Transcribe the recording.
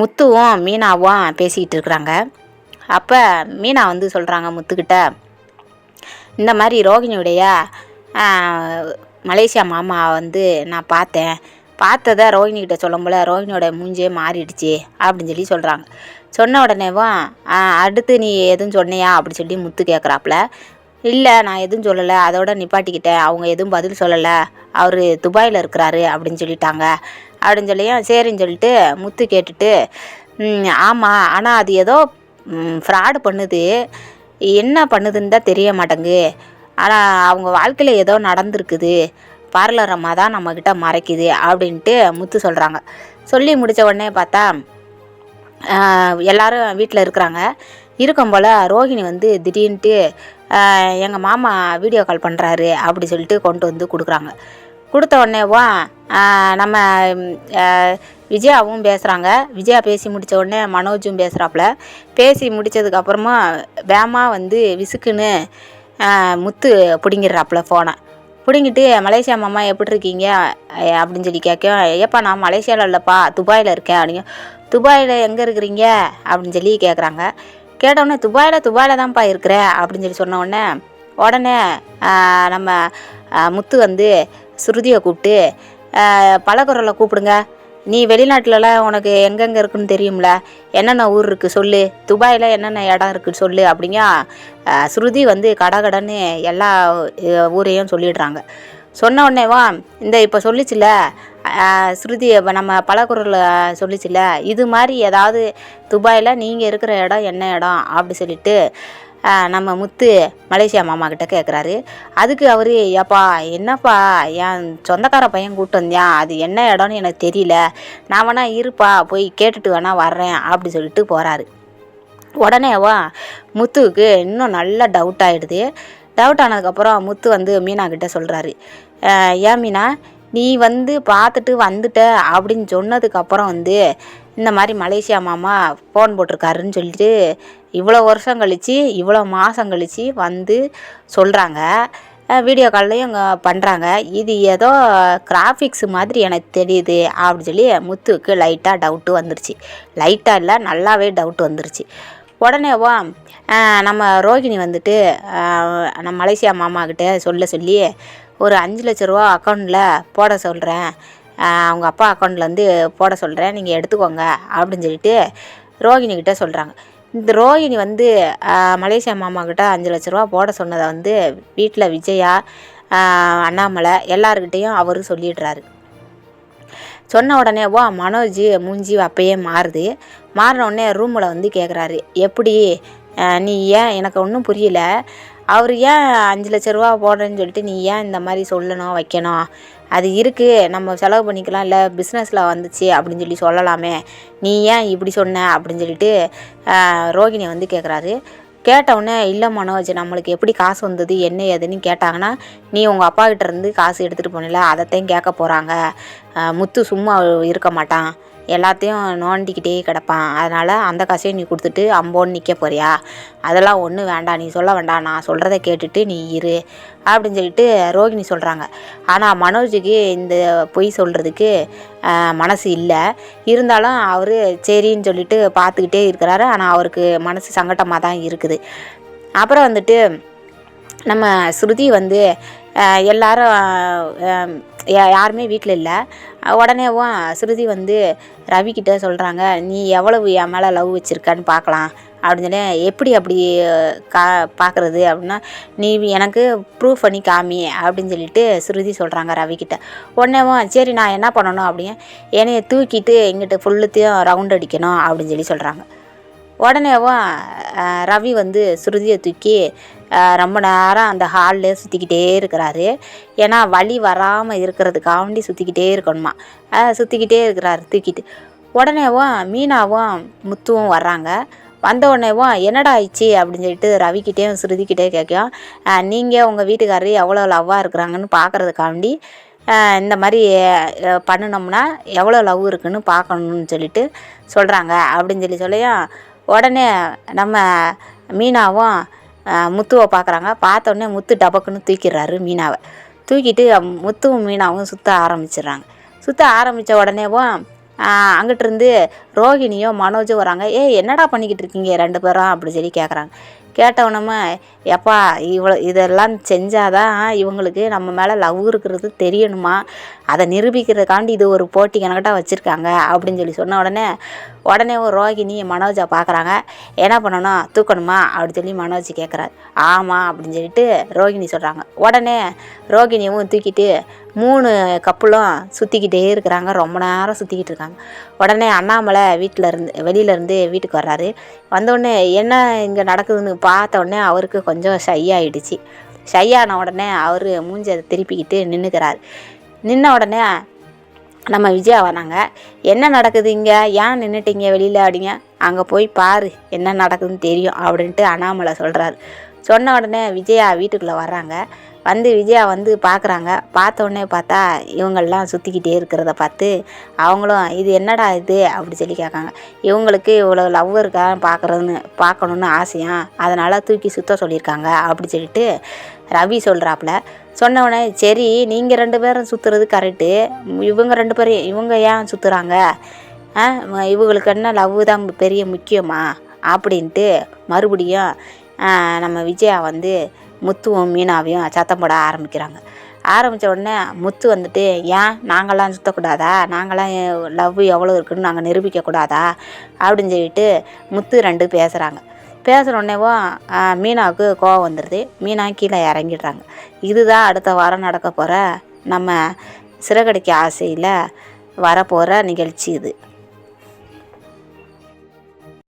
முத்துவும் மீனாவும் பேசிக்கிட்டு இருக்கிறாங்க. அப்போ மீனா வந்து சொல்கிறாங்க முத்துக்கிட்ட இந்த மாதிரி ரோகிணியுடைய மலேசியா மாமா வந்து நான் பார்த்தேன். பார்த்ததை ரோஹிணிகிட்ட சொல்லும் போல ரோஹிணியோட மூஞ்சே மாறிடுச்சு அப்படின்னு சொல்லி சொல்கிறாங்க சொன்ன உடனேவும் அடுத்து நீ எதுவும் சொன்னியா அப்படி சொல்லி முத்து கேட்குறாப்புல இல்லை நான் எதுவும் சொல்லலை. அதோட நிப்பாட்டிக்கிட்டேன். அவங்க எதுவும் பதில் சொல்லலை. அவர் துபாயில் இருக்கிறாரு அப்படின்னு சொல்லிட்டாங்க. அப்படின்னு சொல்லியும் சரின்னு சொல்லிட்டு முத்து கேட்டுட்டு ஆமாம் ஆனால் அது ஏதோ ஃப்ராடு பண்ணுது. என்ன பண்ணுதுன்னு தான் தெரிய மாட்டேங்கு ஆனால் அவங்க வாழ்க்கையில் ஏதோ நடந்திருக்குது. பார்லர் அம்மா தான் நம்மக்கிட்ட மறைக்குது அப்படின்ட்டு முத்து சொல்கிறாங்க சொல்லி முடித்த உடனே பார்த்தா எல்லாரும் வீட்டில் இருக்கிறாங்க. இருக்கும் போல் ரோஹிணி வந்து திடீர்னுட்டு எங்கள் மாமா வீடியோ கால் பண்ணுறாரு அப்படி சொல்லிட்டு கொண்டு வந்து கொடுக்குறாங்க. கொடுத்த உடனேவும் நம்ம விஜயாவும் பேசுகிறாங்க விஜயா பேசி முடித்த உடனே மனோஜும் பேசுகிறாப்புல பேசி முடித்ததுக்கப்புறமா வேமா வந்து விசுக்குன்னு முத்து பிடுங்கிடுறாப்புல ஃபோனை பிடுங்கிட்டு மலேசியா மாமா எப்படி இருக்கீங்க? அப்படின்னு சொல்லி கேட்க ஏப்பா நான் மலேசியாவில் இல்லைப்பா துபாயில் இருக்கேன். அப்படிங்க துபாயில் எங்கே இருக்கிறீங்க? அப்படின்னு சொல்லி கேட்குறாங்க. கேட்டவுடனே துபாயில் துபாயில் தான்ப்பா இருக்கிறேன் அப்படின்னு சொல்லி சொன்ன உடனே உடனே நம்ம முத்து வந்து ஸ்ருதியை கூப்பிட்டு பலகுரலை கூப்பிடுங்க. நீ வெளிநாட்டிலலாம் உனக்கு எங்கெங்கே இருக்குன்னு தெரியும்ல? என்னென்ன ஊர் இருக்குது சொல்லு. துபாயில் என்னென்ன இடம் இருக்குது சொல்லு அப்படிங்க ஸ்ருதி வந்து கடகடன்னு எல்லா ஊரையும் சொல்லிடுறாங்க. சொன்ன உடனேவா இந்த இப்போ சொல்லிச்சுல ஸ்ருதி இப்போ நம்ம பலகுரலில் சொல்லிச்சுல இது மாதிரி ஏதாவது துபாயில் நீங்கள் இருக்கிற இடம் என்ன இடம்? அப்படி சொல்லிட்டு நம்ம முத்து மலேசியா மாமா கிட்ட கேட்குறாரு அதுக்கு அவர் ஏப்பா என்னப்பா என் சொந்தக்கார பையன் கூப்பிட்டு வந்தேன் அது என்ன இடம்னு எனக்கு தெரியல. நான் வேணா இருப்பா போய் கேட்டுட்டு வேணா வர்றேன் அப்படி சொல்லிட்டு போகிறாரு உடனேவா முத்துவுக்கு இன்னும் நல்லா டவுட் ஆகிடுது டவுட் ஆனதுக்கப்புறம் முத்து வந்து மீனா கிட்ட சொல்கிறாரு ஏன் மீனா? நீ வந்து பார்த்துட்டு வந்துட்ட அப்படின்னு சொன்னதுக்கப்புறம் வந்து இந்த மாதிரி மலேசியா மாமா ஃபோன் போட்டிருக்காருன்னு சொல்லிட்டு இவ்வளோ வருஷம் கழித்து இவ்வளோ மாதம் கழித்து வந்து சொல்கிறாங்க வீடியோ கால்லையும் பண்ணுறாங்க இது ஏதோ கிராஃபிக்ஸ் மாதிரி எனக்கு தெரியுது அப்படின்னு சொல்லி முத்துவுக்கு லைட்டாக டவுட்டு வந்துருச்சு. லைட்டாக இல்லை நல்லாவே டவுட் வந்துருச்சு. உடனேவா நம்ம ரோகிணி வந்துட்டு நம்ம மலேசியா மாமாக்கிட்ட சொல்ல சொல்லி ஒரு அஞ்சு லட்ச ரூபா அக்கௌண்ட்டில் போட சொல்கிறேன் அவங்க அப்பா அக்கௌண்ட்லேருந்து போட சொல்கிறேன் நீங்கள் எடுத்துக்கோங்க அப்படின்னு சொல்லிட்டு ரோகிணிக்கிட்ட சொல்கிறாங்க இந்த ரோகிணி வந்து மலேசியா மாமா கிட்ட அஞ்சு லட்ச ரூபா போட சொன்னதை வந்து வீட்டில் விஜயா அண்ணாமலை எல்லாருக்கிட்டேயும் அவர் சொல்லிடுறாரு. சொன்ன உடனே வா மனோஜ் மூஞ்சி அப்பயே மாறுது. மாறின உடனே ரூமில் வந்து கேட்குறாரு எப்படி? நீ ஏன் எனக்கு ஒன்றும் புரியல. அவர் ஏன் அஞ்சு லட்ச ரூபா போடுறேன்னு சொல்லிட்டு நீ ஏன் இந்த மாதிரி சொல்லணும் வைக்கணும்? அது இருக்குது நம்ம செலவு பண்ணிக்கலாம் இல்லை பிஸ்னஸில் வந்துச்சு அப்படின்னு சொல்லி சொல்லலாமே. நீ ஏன் இப்படி சொன்ன அப்படின்னு சொல்லிட்டு ரோகிணி வந்து கேட்குறாரு கேட்டவுடனே இல்லை மனோஜ் நம்மளுக்கு எப்படி காசு வந்தது என்ன ஏதுன்னு கேட்டாங்கன்னா நீ உங்கள் அப்பா இருந்து காசு எடுத்துகிட்டு போனில அதைத்தையும் கேட்க போகிறாங்க முத்து சும்மா இருக்க மாட்டான். எல்லாத்தையும் நோண்டிக்கிட்டே கிடப்பான். அதனால் அந்த காசையும் நீ கொடுத்துட்டு அம்போன்னு நிற்க போறியா? அதெல்லாம் ஒன்றும் வேண்டாம். நீ சொல்ல வேண்டாம். நான் சொல்கிறத கேட்டுட்டு நீ இரு அப்படின்னு சொல்லிட்டு ரோகிணி சொல்கிறாங்க ஆனால் மனோஜுக்கு இந்த பொய் சொல்கிறதுக்கு மனசு இல்லை. இருந்தாலும் அவர் சரின்னு சொல்லிட்டு பார்த்துக்கிட்டே இருக்கிறாரு. ஆனால் அவருக்கு மனசு சங்கட்டமாக தான் இருக்குது. அப்புறம் வந்துட்டு நம்ம ஸ்ருதி வந்து எல்லாரும் யாருமே வீட்டில் இல்லை. உடனேவும் ஸ்ருதி வந்து ரவி சொல்கிறாங்க நீ எவ்வளவு என் மேலே லவ் வச்சுருக்கான்னு பார்க்கலாம் அப்படின்னு சொல்லி எப்படி அப்படி கா பார்க்குறது அப்படின்னா நீ எனக்கு ப்ரூஃப் பண்ணி காமி அப்படின்னு சொல்லிட்டு ஸ்ருதி சொல்கிறாங்க ரவிக்கிட்ட உடனேவும் சரி நான் என்ன பண்ணணும்? அப்படின்னு என்னையை தூக்கிட்டு எங்கிட்ட ஃபுல்லுத்தையும் ரவுண்ட் அடிக்கணும் அப்படின்னு சொல்லி சொல்கிறாங்க உடனேவும் ரவி வந்து ஸ்ருதியை தூக்கி ரொம்ப நேரம் அந்த ஹாலில் சுற்றிக்கிட்டே இருக்கிறாரு. ஏன்னா வழி வராமல் இருக்கிறதுக்காண்டி சுற்றிக்கிட்டே இருக்கணுமா. சுற்றிக்கிட்டே இருக்கிறாரு தூக்கிட்டு. உடனேவும் மீனாவும் முத்துவும் வர்றாங்க. வந்த உடனேவும் என்னடா ஆயிடுச்சு? அப்படின்னு சொல்லிட்டு ரவிக்கிட்டேயும் ஸ்ருதிக்கிட்டே கேட்கும் நீங்கள் உங்கள் வீட்டுக்காரரு எவ்வளோ லவ்வாக இருக்கிறாங்கன்னு பார்க்குறதுக்காண்டி இந்த மாதிரி பண்ணினோம்னா பண்ணுனோம்னா எவ்வளோ லவ் இருக்குன்னு பார்க்கணுன்னு சொல்லிட்டு சொல்கிறாங்க அப்படின்னு சொல்லி சொல்லியும் உடனே நம்ம மீனாவும் முத்துவை பார்க்குறாங்க. பார்த்தோன்னே முத்து டபக்குன்னு தூக்கிடுறாரு மீனாவை. தூக்கிட்டு முத்துவும் மீனாவும் சுற்ற ஆரம்பிச்சிடுறாங்க. சுற்ற ஆரம்பித்த உடனேவும் அங்கிட்டிருந்து ரோஹிணியும் மனோஜும் வராங்க. ஏய் என்னடா பண்ணிக்கிட்டு இருக்கீங்க ரெண்டு பேரும்? அப்படி சொல்லி கேட்குறாங்க கேட்டவனமே எப்பா இவ்வளோ இதெல்லாம் செஞ்சாதான் இவங்களுக்கு நம்ம மேலே லவ் இருக்கிறது தெரியணுமா? அதை நிரூபிக்கிறதுக்காண்டி இது ஒரு போட்டி கணக்கட்டாக வச்சுருக்காங்க அப்படின்னு சொல்லி சொன்ன உடனே உடனே ஒரு ரோகிணி மனோஜை பார்க்குறாங்க என்ன பண்ணணும் தூக்கணுமா? அப்படின்னு சொல்லி மனோஜ் கேட்குறாரு ஆமாம் அப்படின்னு சொல்லிட்டு ரோகிணி சொல்கிறாங்க உடனே ரோகிணியும் தூக்கிட்டு மூணு கப்பலும் சுற்றிக்கிட்டே இருக்கிறாங்க. ரொம்ப நேரம் சுற்றிக்கிட்டு இருக்காங்க. உடனே அண்ணாமலை வீட்டில் இருந்து வெளியில இருந்து வீட்டுக்கு வர்றாரு. வந்தோடனே என்ன இங்கே நடக்குதுன்னு? பார்த்த உடனே அவருக்கு கொஞ்சம் ஷை ஆயிடுச்சு. ஷை ஆன உடனே அவர் மூஞ்சை திருப்பிக்கிட்டு நின்றுக்கிறாரு நின்ன உடனே நம்ம விஜயா வராங்க. என்ன நடக்குது இங்கே? ஏன் நின்றுட்டீங்க வெளியில்? அப்படிங்க. அங்கே போய் பாரு என்ன நடக்குதுன்னு தெரியும் அப்படின்ட்டு அண்ணாமலை சொல்கிறாரு சொன்ன உடனே விஜயா வீட்டுக்குள்ளே வர்றாங்க. வந்து விஜயா வந்து பார்க்குறாங்க பார்த்த உடனே பார்த்தா இவங்கள்லாம் சுற்றிக்கிட்டே இருக்கிறத பார்த்து அவங்களும் இது என்னடா இது? அப்படி சொல்லி கேட்காங்க. இவங்களுக்கு இவ்வளோ லவ் இருக்கா? பார்க்குறதுன்னு பார்க்கணுன்னு ஆசையாக அதனால் தூக்கி சுத்த சொல்லியிருக்காங்க அப்படி சொல்லிட்டு ரவி சொல்கிறாப்புல சொன்னவொடனே சரி நீங்கள் ரெண்டு பேரும் சுற்றுறது கரெக்டு இவங்க ரெண்டு பேரும் இவங்க ஏன் சுற்றுறாங்க இவங்களுக்கு என்ன லவ் தான் பெரிய முக்கியமா? அப்படின்ட்டு மறுபடியும் நம்ம விஜயா வந்து முத்துவும் மீனாவையும் சத்தம் போட ஆரம்பிக்கிறாங்க. ஆரம்பித்த உடனே முத்து வந்துட்டு ஏன்? நாங்களாம் சுற்றக்கூடாதா நாங்களாம் லவ் எவ்வளோ இருக்குன்னு நாங்கள் நிரூபிக்கக்கூடாதா? அப்படின்னு சொல்லிட்டு முத்து ரெண்டு பேசுகிறாங்க பேசுகிற உடனேவும் மீனாவுக்கு கோவம் வந்துடுது மீனா கீழே இறங்கிடுறாங்க. இதுதான் அடுத்த வாரம் நடக்க போகிற நம்ம சிறகடிக்க ஆசையில் வரப்போகிற நிகழ்ச்சி இது.